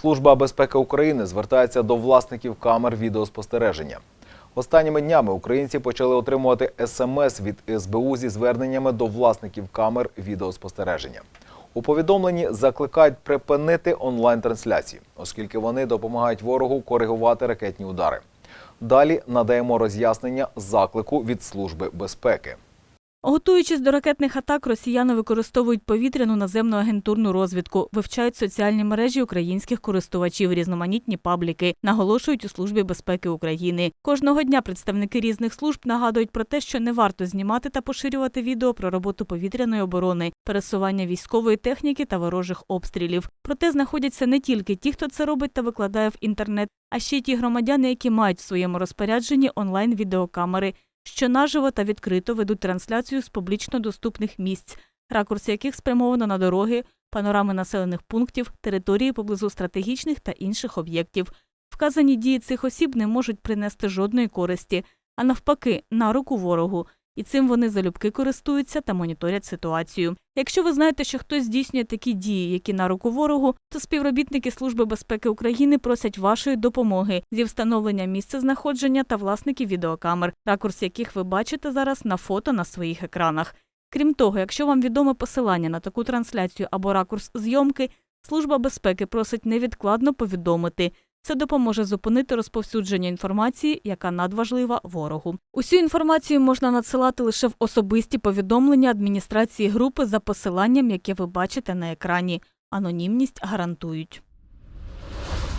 Служба безпеки України звертається до власників камер відеоспостереження. Останніми днями українці почали отримувати смс від СБУ зі зверненнями до власників камер відеоспостереження. У повідомленні закликають припинити онлайн-трансляції, оскільки вони допомагають ворогу коригувати ракетні удари. Далі надаємо роз'яснення заклику від Служби безпеки. Готуючись до ракетних атак, росіяни використовують повітряну наземну агентурну розвідку, вивчають соціальні мережі українських користувачів, різноманітні пабліки, наголошують у службі безпеки України. Кожного дня представники різних служб нагадують про те, що не варто знімати та поширювати відео про роботу повітряної оборони, пересування військової техніки та ворожих обстрілів. Проте знаходяться не тільки ті, хто це робить та викладає в інтернет, а ще й ті громадяни, які мають в своєму розпорядженні онлайн відеокамери що наживо та відкрито ведуть трансляцію з публічно доступних місць, ракурс яких спрямовано на дороги, панорами населених пунктів, території поблизу стратегічних та інших об'єктів. Вказані дії цих осіб не можуть принести жодної користі, а навпаки, на руку ворогу. І цим вони залюбки користуються та моніторять ситуацію. Якщо ви знаєте, що хтось здійснює такі дії, які на руку ворогу, то співробітники Служби безпеки України просять вашої допомоги зі встановлення місця знаходження та власників відеокамер, ракурс яких ви бачите зараз на фото на своїх екранах. Крім того, якщо вам відоме посилання на таку трансляцію або ракурс зйомки, Служба безпеки просить невідкладно повідомити. Це допоможе зупинити розповсюдження інформації, яка надважлива ворогу. Усю інформацію можна надсилати лише в особисті повідомлення адміністрації групи за посиланням, яке ви бачите на екрані. Анонімність гарантують.